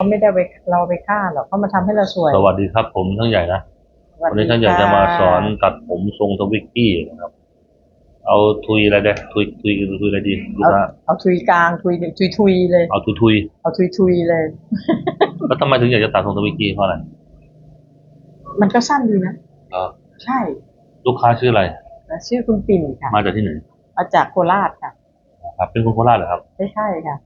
เขาไม่ได้ไปเราไปฆ่าหรอกเขามาทำให้เราสวยสวัสดีครับผมทั้งใหญ่นะสวัสวันดีนี้ท่านอยากจะมาสอนค่ะตัดผมทรงทวิกกี้นะครับ เอาทุยอะไรเด้ทุยทุยทุยอะไรดีลูกเอาค้าเอาทุยกลางทุยทุยทุยเลย เอาทุยทุยเอาทุยทุยเลย แล้วทำไมถึงอยากจะตัดทรงทวิกกี้เพราะอะไรมันก็สั้นดีนะเออใช่ ลูกค้าชื่ออะไรแล้วชื่อคุณปิ่นค่ะ มาจากที่ไหนมาจากโคราชค่ะครับเป็นคนโคราชเหรอครับไม่ใช่ค่ะ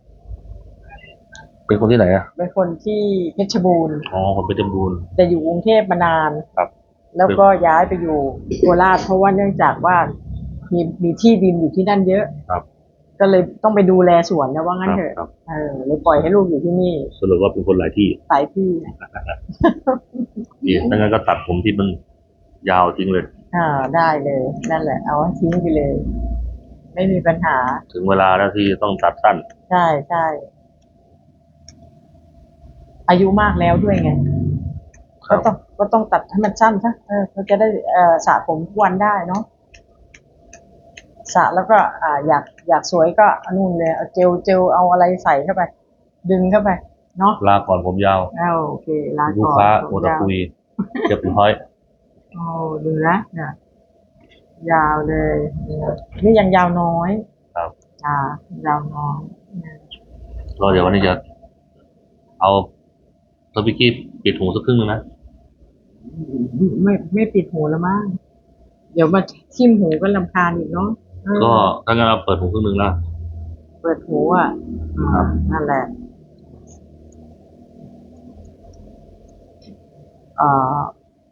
เป็นคนที่ไหนอะเป็นคนที่เพชรบูรณ์อ๋อคนเป็นจำบูรณ์แต่อยู่กรุงเทพมานานครับ แล้วก็ย้ายไปอยู่โคราชเพราะว่าเนื่องจากว่ามีมีที่ดินอยู่ที่นั่นเยอะครับ ก็เลยต้องไปดูแลสวนนะว่างั้นเถอะครับเออเลยปล่อยให้ลูกอยู่ที่นี่สรุปว่าเป็นคนหลายที่สายพี่ดีดังนั้นก็ตัดผมที่มันยาวทิ้งเลยอ่าได้เลย นั่นแหละ เอาให้ทิ้งไปเลย ไม่มีปัญหา ถึงเวลาแล้วที่ต้องตัดสั้น ใช่ใช่ อายุมากแล้วด้วยไงครัก็บ ต้องก็ต้องตัดให้มันสั้นซะเออเขาจะได้เอ่อสระผมทุกวันได้เนาะสระแล้วก็ อ่า อยากอยากสวยก็เอานู่นเลยเอาเจลเจลเอาอะไรใส่เข้าไป ดึงเข้าไป เนาะลาก่อนผมยาว เอาโอเคลาลูกก่อนค้าผมโอตะยาวคุยเรียบร้อยโอ้ดูนะเนี่ยยาวเลยเนี่ยนี่ยังยาวน้อยครับ อ่ายาวน้อยเนี่ยก็เดี๋ยววันนี้จะเอา ทวิกกี้ปิดหูสักครึ่งนึงนะ ไม่ไม่ปิดหูแล้วมั้งเดี๋ยวมาทิ่มหูก็ลำคาญอีกเนาะเออก็ถ้างั้นเราเปิดหูครึ่งนึงละ เปิดหูอะครับ นั่นแหละเอ่อ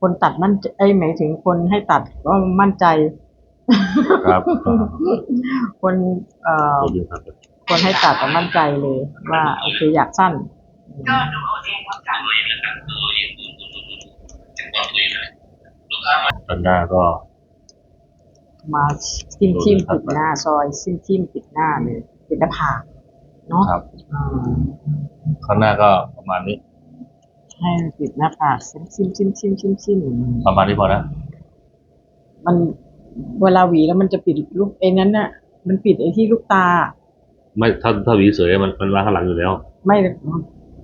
คนตัดมั่นใจเอ้ยหมายถึงคนให้ตัดก็มั่นใจ ครับคนเอ่อตัวเดียวครับคนให้ตัดก็มั่นใจเลย ว่าโอเคอยากสั้น ด้านหน้าก็มาทิมทิมปิดหน้าซอยทิมทิมปิดหน้าเลยปิดหน้าผากเนาะครับอ่าข้างหน้าก็ประมาณนี้ ให้ปิดหน้าผากซิมซิมซิมซิมซิมซิมประมาณนี้พอนะมันเวลาหวีแล้วมันจะปิดลูกไอ้นั้นน่ะ มันปิดไอ้ที่ลูกตา ไม่ถ้าถ้าหวีเสยมันมันมาข้างหลังอยู่แล้ว ไม่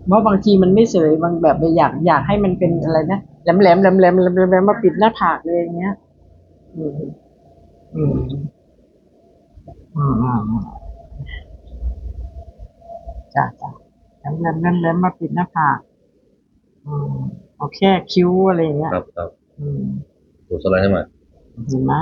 เพราะบางทีมันไม่เสยบางแบบอยากอยากให้มันเป็นอะไรนะแหลมแหลมแหลมแหลมแหลมแหลมแหลมมาปิดหน้าผากเลยอย่างเงี้ยอืมอืมอืมอืมอืมจ้ะจ้ะแหลมแหลมแหลมแหลมมาปิดหน้าผากอืมเอาแค่คิ้วอะไรอย่างเงี้ยครับครับอืมตัวสไลด์ให้หน่อยเห็นไหม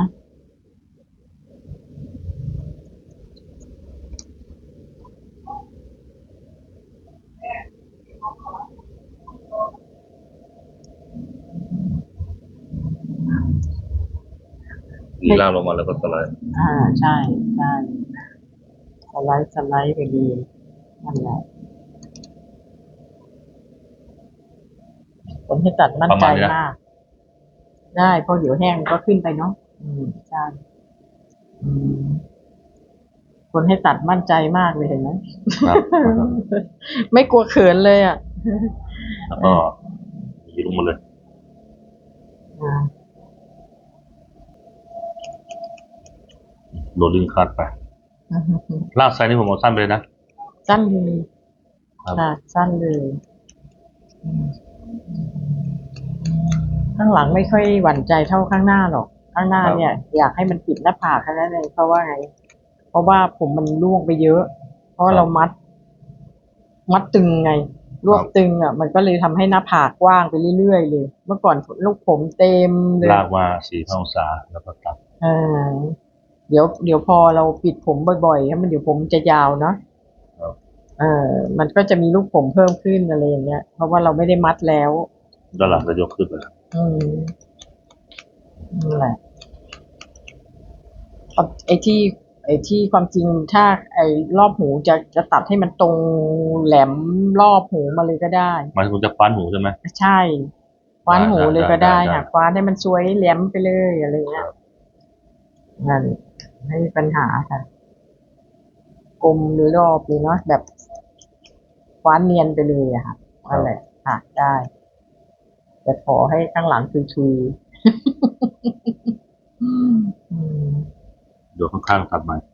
วีล่างลงมาแล้วก็สไลด์ อ่าใช่ใช่สไลด์สไลด์ไปดีนั่นแหละผมให้ตัดมั่นใจมาก ได้เพราะเดี๋ยวแห้งมันก็ขึ้นไปเนาะอืมใช่อืมคนให้ตัดมั่นใจมากเลยเห็นไหม ครับ ไม่กลัวเขินเลยอะแล้วก็หวีลงมาเลยอ่า โรลลิ่งคัดไปลากไซส์นี่ผมเอาสั้นไปเลยนะ สั้นเลยครับค่ะสั้นเลยอืมข้างหลังไม่ค่อยหวั่นใจเท่าข้างหน้าหรอก ข้างหน้าเนี่ย อยากให้มันปิดหน้าผากแค่นั้นเองเพราะว่าไง เพราะว่าผมมันร่วงไปเยอะ เพราะว่าเรามัด มัดตึงไงรวบตึงอะ มันก็เลยทำให้หน้าผากกว้างไปเรื่อยๆเลย เมื่อก่อนลูกผมเต็มเลยลากมาสี่องศาแล้วก็ตัดเออ เดี๋ยวเดี๋ยวพอเราปิดผมบ่อยๆให้มันเดี๋ยวผมจะยาวเนาะครับเออมันก็จะมีลูกผมเพิ่มขึ้นอะไรอย่างเงี้ย เพราะว่าเราไม่ได้มัดแล้วด้านหลังจะยกขึ้นไปอืมนั่นแหละเอาไอ้ที่ไอ้ที่ความจริงถ้า ไอ้รอบหูจะจะตัดให้มันตรงแหลมรอบหูมาเลยก็ได้หมันคงจะคว้านหูใช่ไหมใช่คว้านหูเลยก็ได้ได้ได้ค่ะคว้านให้มันสวยแหลมไปเลยอะไรเงี้ยนั่น ไม่มีปัญหาค่ะ กลมหรือรอบเลยเนาะแบบคว้านเนียนไปเลยอะค่ะนั่นแหละค่ะได้ แต่ขอให้ข้างหลังทุยๆอืมเดี๋ยวข้างๆตัดใหม่ข้างกับโรลิพัดน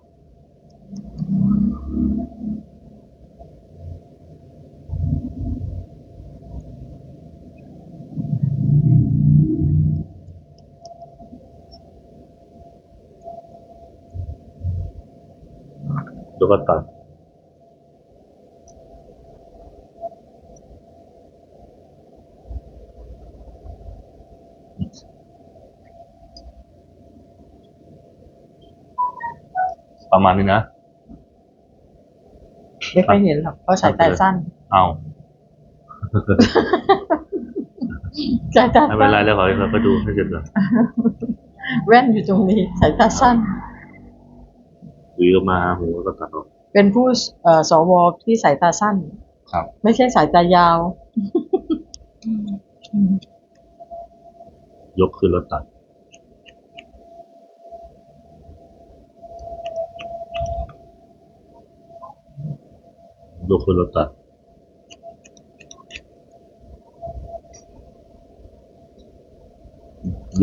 ตัดแล้วก็ตัดประมาณนี้นะ ไม่ค่อยเห็นหรอกเพราะสายตาสั้น เอาสายตาไม่เป็สั้นนไรแล้วขอให้เราไปดูให้เสร็จก่อนแว่นอยู่ตรงนี้สายตาสั้น หวีออกมาหูแล้วก็ตัดออก เป็นผู้เอ่อสวที่สายตาสั้น ครับ ไม่ใช่สายตายาว ยกขึ้นแล้วตัดยกขึ้นแล้วตัด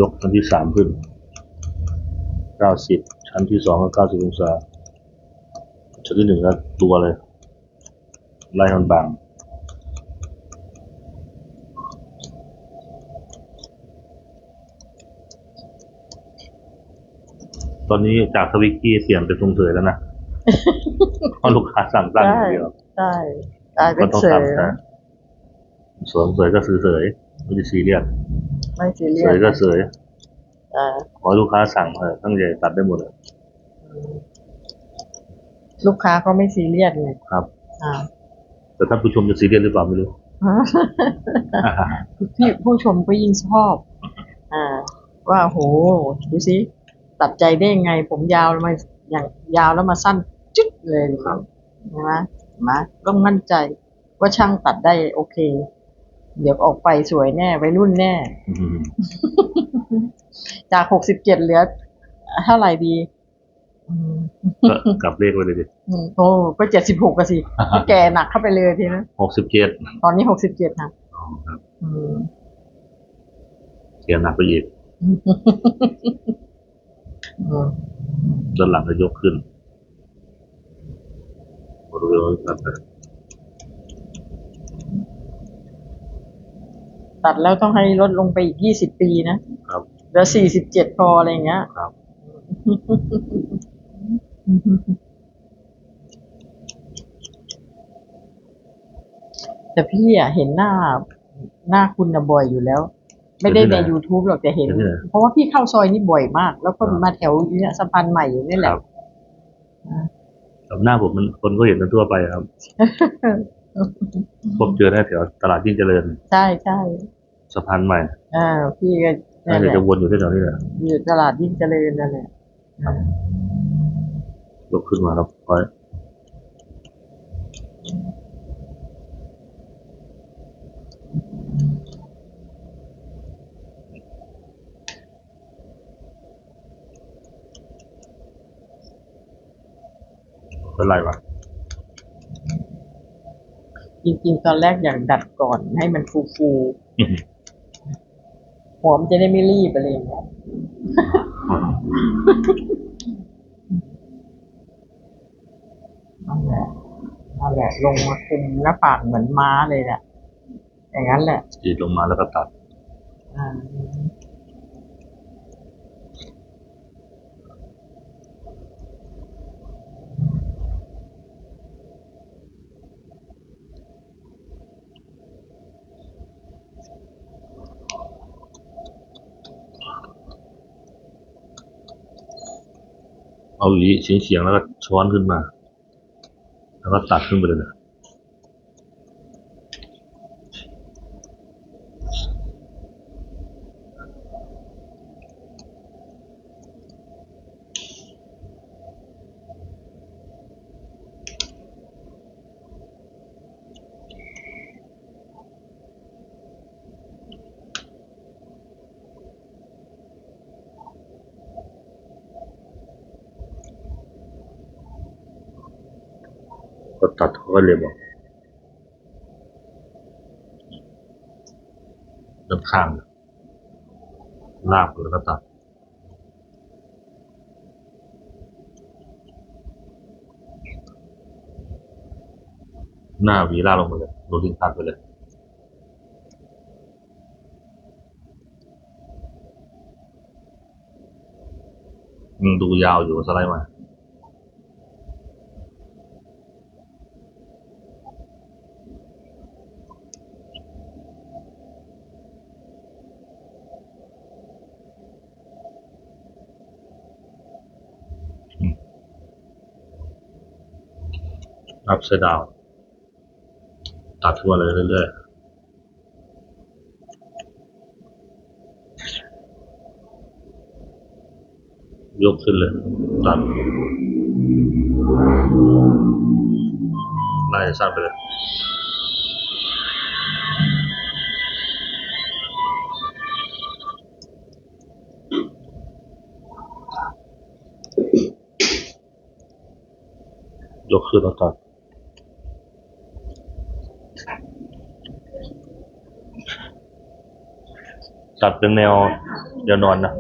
ยกชั้นที่สามขึ้นเก้าสิบชั้นที่สองก็เก้าสิบองศาชั้น ที่หนึ่งก็ตัวเลย ไล่ให้มันบางตอนนี้จากสวิกกี้เปลี่ยนเป็นทรงเสยแล้วนะเพราะลูกค้าสั่งตั้งอย่างเดียวใช่กลายเป็ก็นต้องเสือทำนะสวมเสยก็คือเสยไม่ได้ซีเรียสไม่ซีเรีเสยยสก็เสยอ่าขอให้ลูกค้าสั่งเออตั้งใจตัดได้หมดเลย ลูกค้าก็ไม่ซีเรียสไงครับ อ่า แต่ท่านผู้ชมจะซีเรียสหรือเปล่าไม่รู้ พี่ผู้ชมก็ยิ่งชอบ อ่า ว่าโหดูสิตัดใจได้ยังไง ผมยาวมาอย่างยาวแล้วมาสั้นจุดเลยครับใช่ไหมเห็นไหมต้องมั่นใจว่าช่างตัดได้โอเค เดี๋ยวออกไปสวยแน่ไว้รุ่นแน่อืมจากหกสิบเจ็ดเหลือเท่าไหร่ดีอืม ก็กลับเลขไว้เลยดิอืมโอ้ก็เจ็ดสิบหกก็สิแกหนักเข้าไปเลยทีนะหกสิบเจ็ดตอนนี้หกสิบเจ็ดนะครับอืมเกียร์หนักไปอีกอืมด้านหลังก็ยกขึ้นบริเวณตัดไปตัดแล้วต้องให้ลดลงไปอีกยี่สิบปีนะครับเหลือสี่สิบเจ็ดพออะไรอย่างเงี้ยครับ แต่พี่อะเห็นหน้า หน้าคุณนะบ่อยอยู่แล้ว ไม่ได้ใน YouTube หรอกแต่เห็น เห็นที่ไหน เพราะว่าพี่เข้าซอยนี้บ่อยมาก แล้วก็ครับมาแถวเนี้ยสะพานใหม่อยู่นี่แหคละรับกับหน้าผมมันคนก็เห็นกันทั่วไปครับ พบเจอได้แถวตลาดยิ่งเจริญใช่ใช่สะพานใหม่อ่าพี่ก็น่านั่นแหจะละจะวนอยู่ที่แถวนี้แหละอยู่ตลาดยิ่งเจริญนั่นแหละ ยกขึ้นมาครับค่อยเป็นไรวะจริงๆ ตอนแรกอยากดัดก่อนให้มันฟูฟูๆหัวมันจะได้ไม่รีบอะไรอย่างเงี้ยนั่นแหละนั่น แหละ ลงมาคุมหน้าปากเหมือนม้าเลยแหละ อย่างนั้นแหละจีดลงมาแล้วก็ตัด อ่าเอาหวีเฉียงเฉียงๆแล้วก็ช้อนขึ้นมา แล้วก็ ก็เลยบอกด้านข้างลากแล้วก็ตัดหน้าวีลาลงมาเลยโดนทิ้งตัดไปเลยมันดูยาวอยู่สไลด์มา อัพไซด์ดาวตัดขึ้นมาเลยเรื่อยๆยกขึ้นเลยตัดไล่สั้นไปเลยยกขึ้นแล้วตัด ตัดเป็นแนวแนวนอนนะ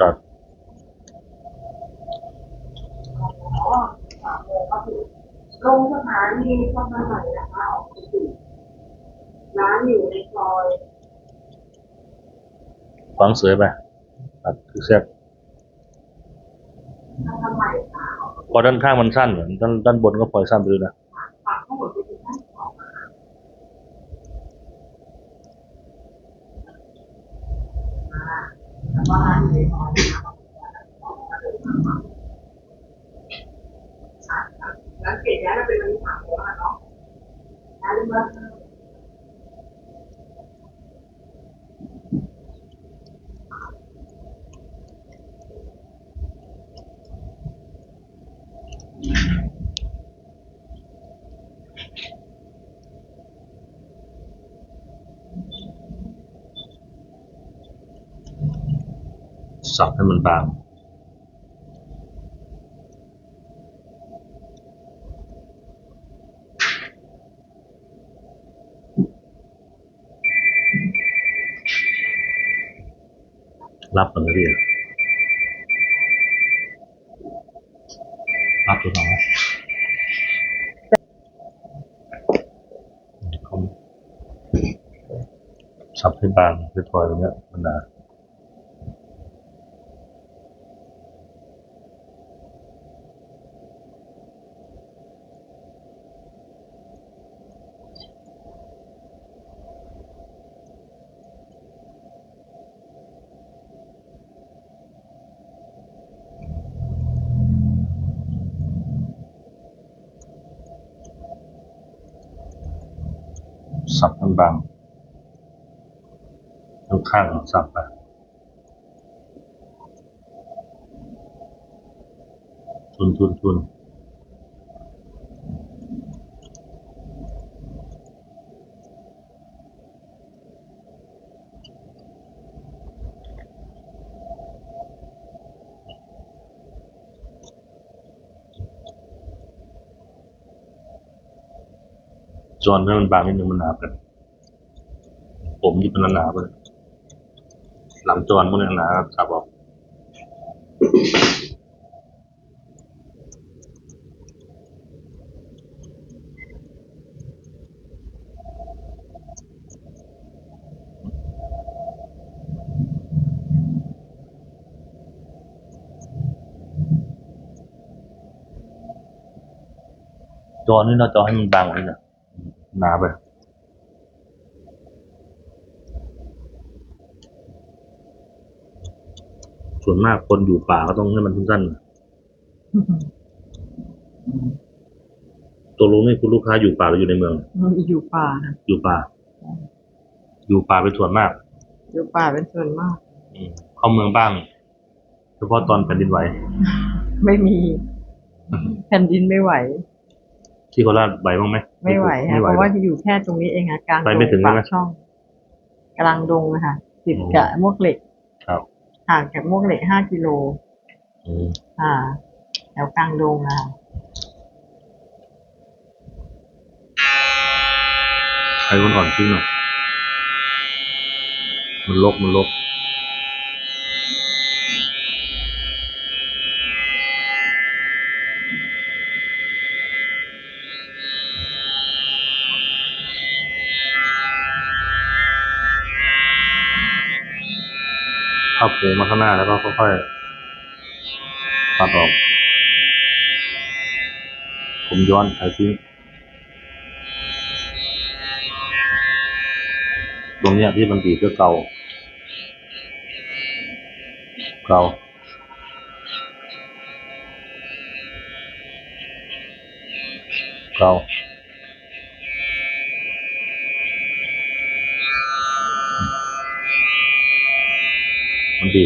ตัดลงสถานีสะพานใหม่นะคะออกไปสู่ร้านอยู่ในซอยฟังเสยไปตัดคือแซ่บสะพานใหม่ค่ะพอด้านข้างมันสั้นเหมือนด้านด้านบนก็ปล่อยสั้นไปด้วยนะ Bao? ให้มันบางรับมันเรียนรับตัวสองไหมสับให้บางเรียบร้อยตรงเนี้ยมันหนา สับมันบางข้างข้างสับไปทุนทุนทุนจอนให้มันบางนิดนึงมันหนาไป ผมที่เป็นหนาๆไปเลยหลังจอนพวกนี้หนาสับออกจอนี่เราจอให้มันบางกว่านี้นะหนาไป ส่วนมากคนอยู่ป่าก็ต้องให้มันสั้นๆหน่อยตัวลุงนี่คุณลูกค้าอยู่ป่าหรืออยู่ในเมือง อยู่ป่านะอยู่ป่า อยู่ป่าเป็นส่วนมาก อยู่ป่าเป็นส่วนมากอืมเข้าเมืองบ้าง เฉพาะตอนแผ่นดินไหว ไม่มี แผ่นดินไม่ไหว ที่โคราชไหวบ้างไหม ไม่ไหวค่ะไม่ไหวเพราะว่าอยู่แค่ตรงนี้เองอะกลางไปไม่ถึงปาใช่ไหมกช่อง กลางดงนะคะติดกับมวกเหล็กครับ ห่างจากม่วงเหล็กห้ากิโล อืมอ่าแถวกลางดงอะใครคนอ่อนจริงหน่อยมันลกมันลก พับหูมาข้างหน้าแล้วก็ค่อยๆตัดออก ผมย้อนถ่ายทิ้งตรงเนี้ยที่มันตีก็เกาเกาเกา มั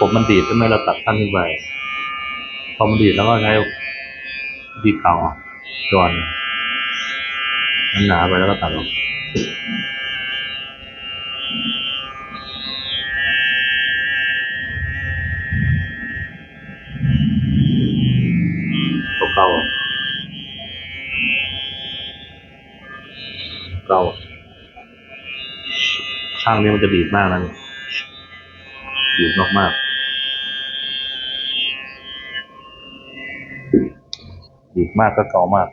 ผมมันดีดใช่ไหมเราตัดสั้นขึ้นไปพอมันดีดแล้วก็ใช้ดีดเก่าออกก่อนมันหนาไปแล้วก็ตัดออกเก่าเก่าข้างนี้มันจะดีดมากนะเนี่ยดีดมากๆ ดีกมากก็เก่ามาก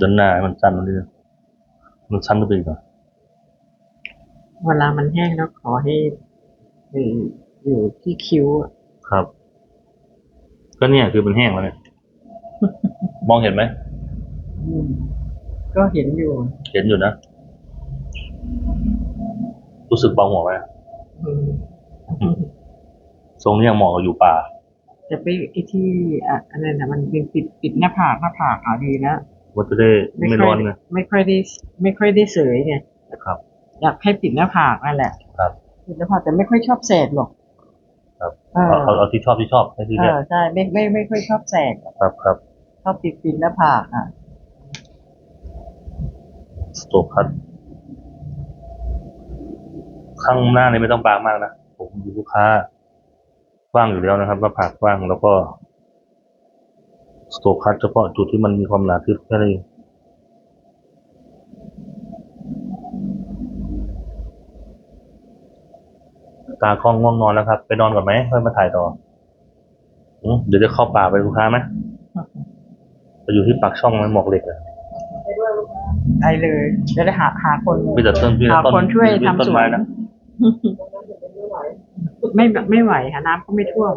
ด้านหน้าให้มันสั้นนิดนึงมันสั้นขึ้นไปอีกหน่อยเวลามันแห้งแล้วขอให้เอ่ออยู่ที่คิ้วอะครับ ก็เนี่ยคือมันแห้งแล้วเนี่ย มองเห็นไหม อืมก็เห็นอยู่เห็นอยู่นะ รู้สึกเบาหัวไหมอืมทรงนี้ยังเหมาะกับอยู่ป่าจะไปไอ้ที่อะอะไรนะมันเป็นปิดปิดหน้าผากหน้าผากอะดีนะว่าจะได้ไม่ร้อนไงไม่ค่อยได้ไม่ค่อยได้เสยไงครับ อยากให้ปิดหน้าผากนั่นแหละ ครับปิดหน้าผากแต่ไม่ค่อยชอบแสกหรอกครับเออเอาเอาเอาที่ชอบที่ชอบให้ที่เอเนี้ยอใช่ไม่ไม่ไม่ค่อยชอบแสกครับครับชอบปิดปิดหน้าผากอะสโตคัตข้างหน้านี่ไม่ต้องบางมากนะผมอยู่ลูกค้ากว้างอยู่แล้วนะครับว่าผากกว้างแล้วก็ สโตคัตเฉพาะจุดที่มันมีความหนาทึบแค่นี้นเองตากล้องง่วงนอนแล้วครับ ไปนอนก่อนไหมค่อยมาถ่ายต่ออืมเดี๋ยวจะเข้าป่าไปลูกค้าไหมจะอยู่ที่ปากช่องไหมหมอกเหล็กอะได้เลยจะได้หาหาคนมีแต่ต้นมีแต่หาต้นคนช่วยมีแต่ทำต้นสวไม้นนะไม่ไม่ไหวค่ะน้ำก็ไม่ท่วม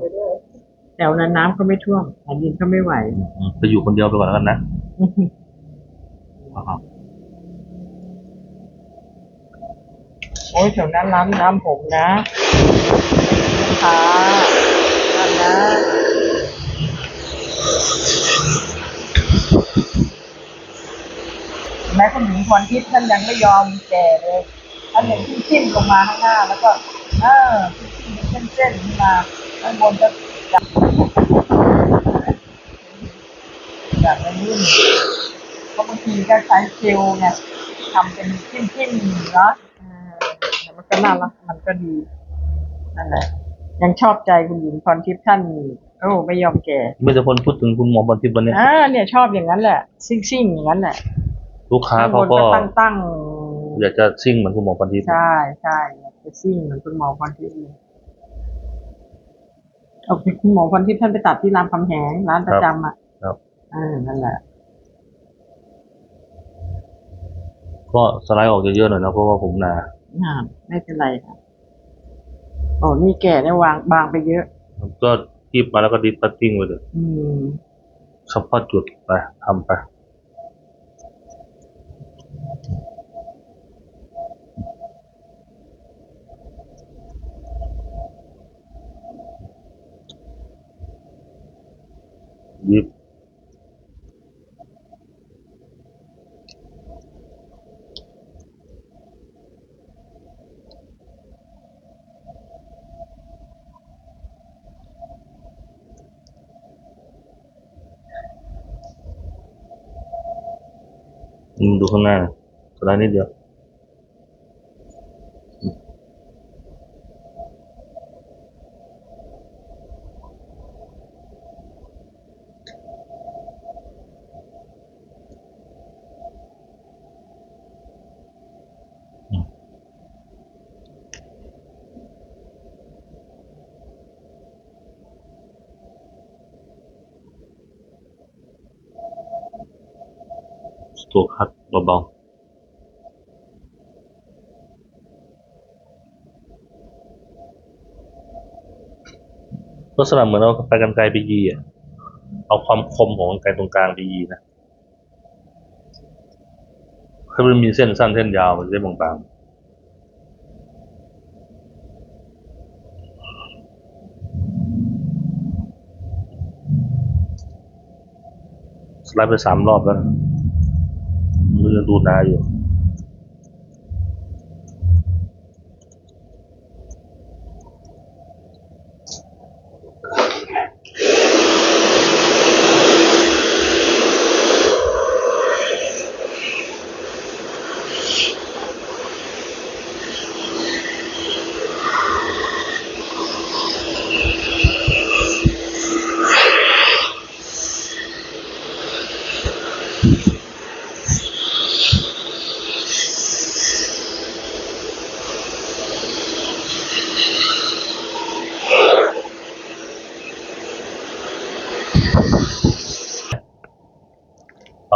แถวนั้นน้ำก็ไม่ท่วมแผ่นดินก็ไม่ไหวอืมอืมไปอยู่คนเดียวไปก่อนแล้วกันนะอ่าฮะโอ้ยแถวนั้นร้านน้ำผมนะลูกค้านั่นนะแม้คุณหญิงพรทิพย์ท่านยังไม่ยอมแก่เลยท่านยังจิ้มๆลงมาข้างหน้า แล้วก็ เออจิ้มๆเป็นเส้นๆขึ้นมาข้างบนก็จับ แบบในรุ่นเพราะบางทีก็ใช้เจลไงทำเป็นจิ้มๆเนาะเออแต่มันก็น่ารักมันก็ดีนั่นแหละยังชอบใจคุณหญิงพรทิพย์ท่านโอ้ไม่ยอมแก่ไม่จะพลพูดถึงคุณหมอพรทิพย์วันเนี้ยอ่าเนี่ยชอบอย่างนั้นแหละซิ่งซิ่งๆอย่างนั้นแหละลูกค้าข้างบเขานก็ก็ตั้งตั้งอยากจะซิ่งเหมือนคุณหมอพรทิพย์ใช่ใช่จะซิ่งเหมือนคุณหมอพรทิพย์ เลยเอาคุณหมอพรทิพย์ท่านไปตัดที่รามคำแหงร้านประจำอะครับเออนั่นแหละ ก็สไลด์ออกเยอะๆหน่อยนะเพราะว่าผมหนาอ่าไม่เป็นไรค่ะโอ้นี่แก่เนี่ยวางบางไปเยอะก็คีบมาแล้วก็ดิสตัตติ้งไปเลยอืมเฉพาะจุดไปทำไป ยิบอืมดูข้างหน้าสไลด์นิดเดียว ตัวคัดเบาๆลัก ษณะเหมือนเราไปกันไกลไปยีอะเอาความคมของกันไกลตรงกลางไปยีนะถ้ามันมีเส้นสั้นเส้นยาวมันจะได้บางๆสไลด์ไปสามรอบแล้ว มือดูหนาอยู่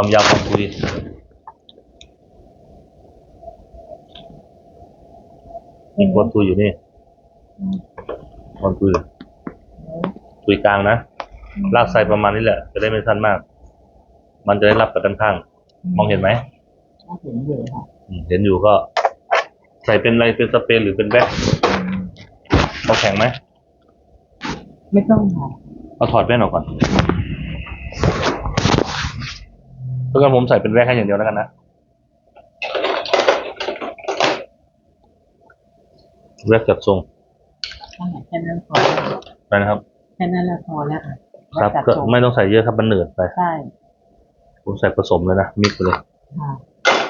ความยาวความคุยนี่ความคุยอยู่นี่ความคุยคุยกลางนะลากไซประมาณนี้แหละ จะได้ไม่สั้นมาก มันจะได้รับกับด้านข้าง มองเห็นไหมก็เห็นอยู่ค่ะอืมเห็นอยู่ก็ ใส่เป็นอะไรเป็นสเปรย์หรือเป็นแว็กซ์เอาแข็งไหม ไม่ต้องค่ะเอาถอดแว่นออกก่อน เพื่อนผมใส่เป็นแว็กซ์ให้อย่างเดียวแล้วกันนะแว็กซ์จัดทรงแค่นั้นพอแล้วไปนะครับแค่นั้นแหละพอแล้วค่ะครับจัดก็ทรงไม่ต้องใส่เยอะครับมันเหนืดไปใช่ผมใส่ผสมเลยนะมิกซ์ไปเลยค่ะ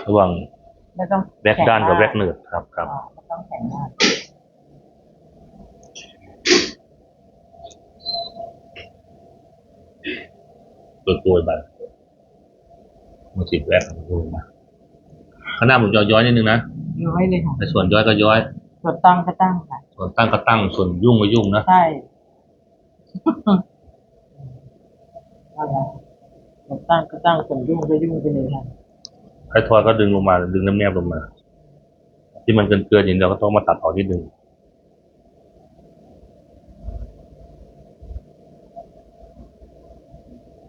ระหว่างไม่ต้องแว็กซ์ด้านกับข็งมแว็กซ์เหนืดครับครับอ๋อไม่ต้องแข็งมากตัวตัวไป มาติดแว็กซ์ดูมาข้างหน้าผมจะย้อยนิดนึงนะย้อยเลยค่ะในส่วนย้อยก็ย้อย ส่วนตั้งก็ตั้งค่ะ ส่วนตั้งก็ตั้ง ส่วนยุ่งก็ยุ่งนะ ใช่นั่นแหละส่วนตั้งก็ตั้ง ส่วนยุ่งก็ยุ่งไปเลยค่ะไอ้ทอยก็ดึงลงมา ดึงน้ำแนบลงมา ที่มันเกินเกินๆอย่างเดียวก็ต้องมาตัดออกนิดนึง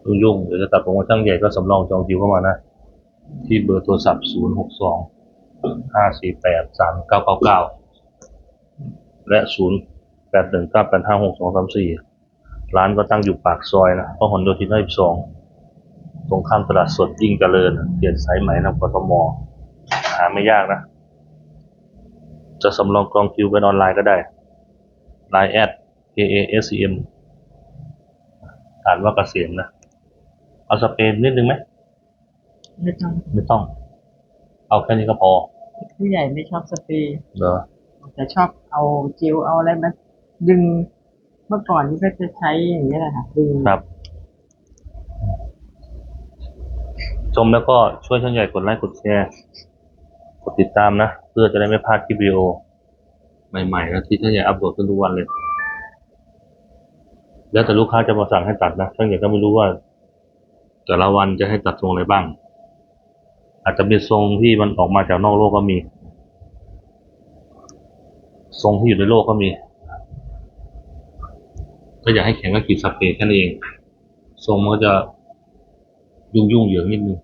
ยุ่งยุ่งๆเดี๋ยวจะตัดผมว่าช่างใหญ่ก็สำรองจองคิวเข้ามานะ ที่เบอร์โทรศัพท์ 0 6 2 5 4 8 3 9 9 9 และ 0 8 1 9 8 5 6 2 3 4 ร้านก็ตั้งอยู่ปากซอยนะพหลโยธิน52ตรงข้ามตลาดสดยิ่งเจริญเปลี่ยนสายไหมนะกทมหาไม่ยากนะ จะสำรองกองคิวเป็นออนไลน์ก็ได้ Line แอด K A S E M อ่านว่าเกษมนะ เอาสเปรย์นิดนึงไหมไม่ต้องไม่ต้อง เอาแค่นี้ก็พอ ผู้ใหญ่ไม่ชอบสเปรย์เหรอแต่ชอบเอาจิวเอาอะไรมาดึงเมื่อก่อนนี่ก็จะใช้อย่างนี้ยแหละค่ะดึงครับ ชมแล้วก็ช่วยช่างใหญ่กดไลค์กดแชร์กดติดตามนะ เพื่อจะได้ไม่พลาดคลิปวิดีโอ ใหม่ๆนะที่ช่างใหญ่อัปโหลดขึ้นทุกวันเลย แล้วแต่ลูกค้าจะมาสั่งให้ตัดนะช่างใหญ่ก็ไม่รู้ว่า แต่ละวันจะให้ตัดทรงอะไรบ้าง อาจจะเป็นทรงที่มันออกมาจากนอกโลกก็มี ทรงที่อยู่ในโลกก็มี ก็อยากให้แข็งก็กรีดสเปรย์แค่นั้นเอง ทรงมันก็จะยุ่งยุ่งๆเหยิงนิดนึง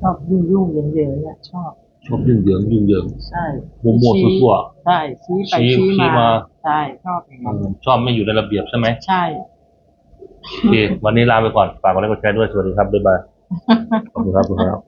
ชอบยุ่งยุ่งๆเย็นๆเนี่ยชอบชอบยุ่งเหยิงยุ่งเหยิงใช่มั่วๆชี้ซั่วใช่ชี้ไปชี้ชี้ชี้มามา ใช่ชอบอย่างนั้นชอบไม่อยู่ในระเบียบใช่ไหมใช่โอเควันนี้ลาไปก่อนฝากกดไลค์กดแชร์ด้วยสวัสดีครับบ๊ายบายขอบคุณครับขอบคุณครับ